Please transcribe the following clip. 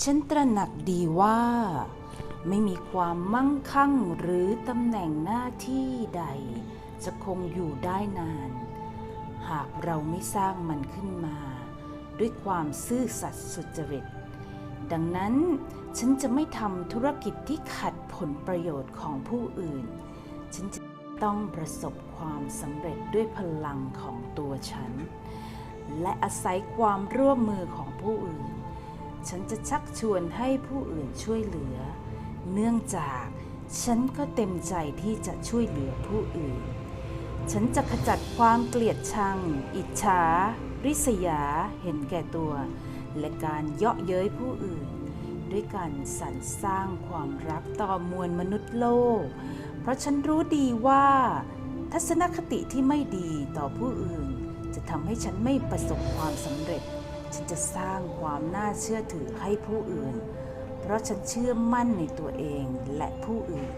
ฉันตระหนักดีว่า ไม่มีความมั่งคั่งหรือตำแหน่งหน้าที่ใด จะคงอยู่ได้นาน หากเราไม่สร้างมันขึ้นมา ด้วยความซื่อสัตย์สุจริต ดังนั้นฉันจะไม่ทำธุรกิจที่ขัดผลประโยชน์ของผู้อื่น ฉันจะต้องประสบความสำเร็จด้วยพลังของตัวฉัน และอาศัยความร่วมมือของผู้อื่น ฉันจะชักชวนให้ผู้อื่นช่วยเหลือ เนื่องจากฉันก็เต็มใจที่จะช่วยเหลือผู้อื่น ฉันจะขจัดความเกลียดชัง อิจฉา ริษยา เห็นแก่ตัว และการเยาะเย้ยผู้อื่น ด้วยการสรรสร้างความรักต่อมวลมนุษย์โลก เพราะฉันรู้ดีว่า ทัศนคติที่ไม่ดีต่อผู้อื่น จะทำให้ฉันไม่ประสบความสำเร็จ ฉันจะสร้างความน่าเชื่อถือให้ผู้อื่น เพราะฉันเชื่อมั่นในตัวเองและผู้อื่น